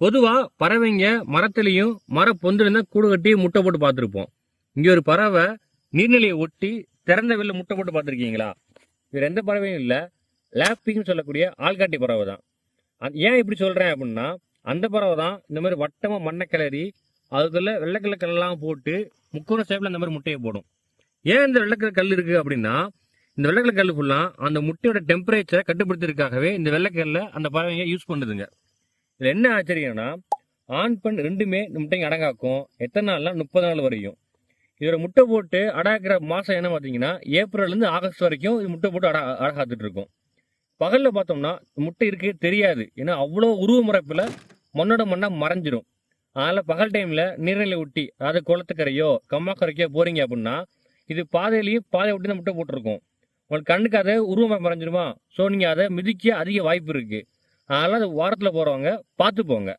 பொதுவா பறவைங்க மரத்துலேயும் மர பொந்துலையும் தான் கூடு கட்டி முட்டை போட்டு பார்த்துருப்போம். இங்க ஒரு பறவை நீர்நிலையை ஒட்டி திறந்த வெளில முட்டை போட்டு பார்த்துருக்கீங்களா? இவர் எந்த பறவையும் இல்லை லேப்பிங்னு சொல்லக்கூடிய ஆள்காட்டி பறவை தான். அது ஏன் இப்படி சொல்றேன் அப்படின்னா அந்த பறவை தான் இந்த மாதிரி வட்டமாக மண்ணை கிளறி அதுக்குள்ள வெள்ளைக்கல்ல கல்லாம் போட்டு முக்கோண ஷேப்ல இந்த மாதிரி முட்டையை போடும். ஏன் இந்த வெள்ளைக்கல் கல் இருக்கு அப்படின்னா இந்த வெள்ளைக்கல்ல கல் ஃபுல்லாக அந்த முட்டையோட டெம்பரேச்சரை கட்டுப்படுத்துறதுக்காகவே இந்த வெள்ளைக்கல்ல அந்த பறவைங்க யூஸ் பண்ணுதுங்க. இதில் என்ன ஆச்சரியம்னா ஆண் பெண் ரெண்டுமே இந்த முட்டைங்க அடங்காக்கும். எத்தனை நாள்னா முப்பது நாள் வரையும். இதோட முட்டை போட்டு அடாக்கிற மாதம் என்ன பார்த்தீங்கன்னா ஏப்ரல்லேருந்து ஆகஸ்ட் வரைக்கும் இது முட்டை போட்டு அட அடகாத்துட்டு இருக்கும். பகலில் பார்த்தோம்னா முட்டை இருக்கே தெரியாது. ஏன்னா அவ்வளோ உருவ முறைப்புல மண்ணோட மண்ணாக மறைஞ்சிரும். அதனால் பகல் டைமில் நீர்நிலை ஒட்டி அதாவது குளத்துக்கரையோ கம்மாக்கரைக்கோ போகிறீங்க அப்படின்னா இது பாதையிலையும் பாதை ஒட்டி தான் முட்டை போட்டிருக்கும். உங்களுக்கு கண்ணுக்கு அதை உருவமாக மறைஞ்சிருமா? ஸோ நீங்கள் அதை மிதிக்க அதிக வாய்ப்பு இருக்குது அதெல்லாம் அது வாரத்தில் போறவங்க பார்த்து போங்க.